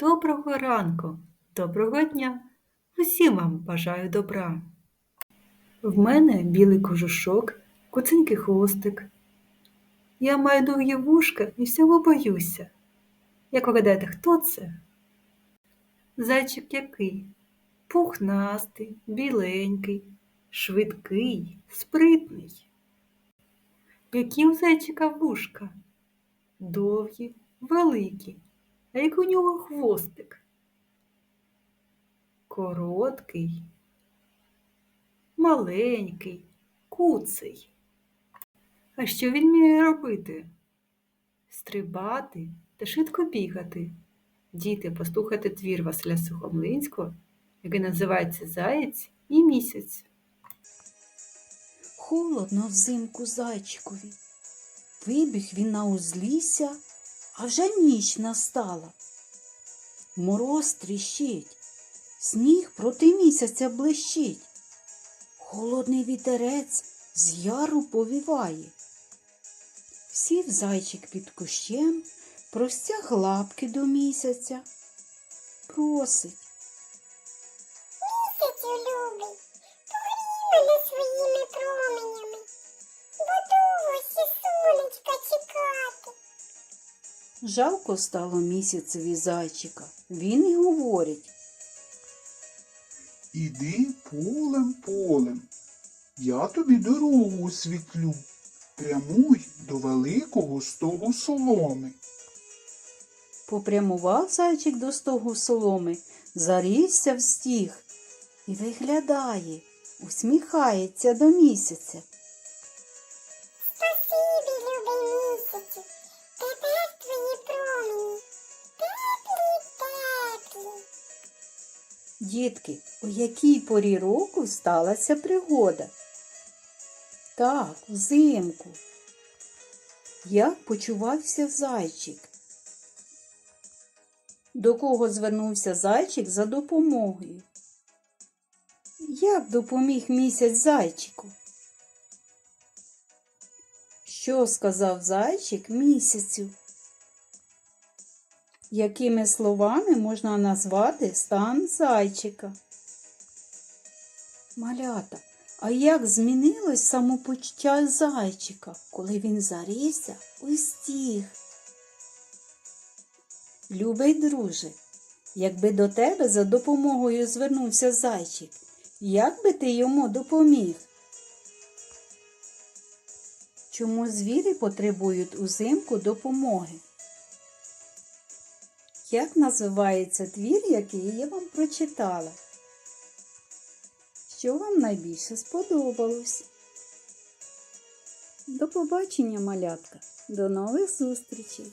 Доброго ранку, доброго дня. Усім вам бажаю добра. В мене білий кожушок, куценький хвостик. Я маю довгі вушка і всього боюся. Як ви гадаєте, хто це? Зайчик який? Пухнастий, біленький, швидкий, спритний. Які у зайчика вушка? Довгі, великі. А як у нього хвостик? Короткий, маленький, куций. А що він вміє робити? Стрибати та швидко бігати. Діти, послухайте твір Василя Сухомлинського, який називається Заєць і місяць. Холодно взимку зайчикові. Вибіг він на узлісся, а вже ніч настала. Мороз тріщить, сніг проти місяця блищить. Холодний вітерець з яру повіває. Сів зайчик під кущем, простяг лапки до місяця. Просить. Місяцю любий, Жалко стало місяцеві зайчика. Він і говорить. Іди полем полем, я тобі дорогу освітлю, прямуй до великого стогу соломи. Попрямував зайчик до стогу соломи, зарісся в стіг і виглядає, усміхається до місяця. Дітки, у якій порі року сталася пригода? Так, взимку. Як почувався зайчик? До кого звернувся зайчик за допомогою? Як допоміг місяць зайчику? Що сказав зайчик місяцю? Якими словами можна назвати стан зайчика? Малята, а як змінилось самопочуття зайчика, коли він зарісся у стіг? Любий друже, якби до тебе за допомогою звернувся зайчик, як би ти йому допоміг? Чому звірі потребують узимку допомоги? Як називається твір, який я вам прочитала? Що вам найбільше сподобалось? До побачення, малятка. До нових зустрічей!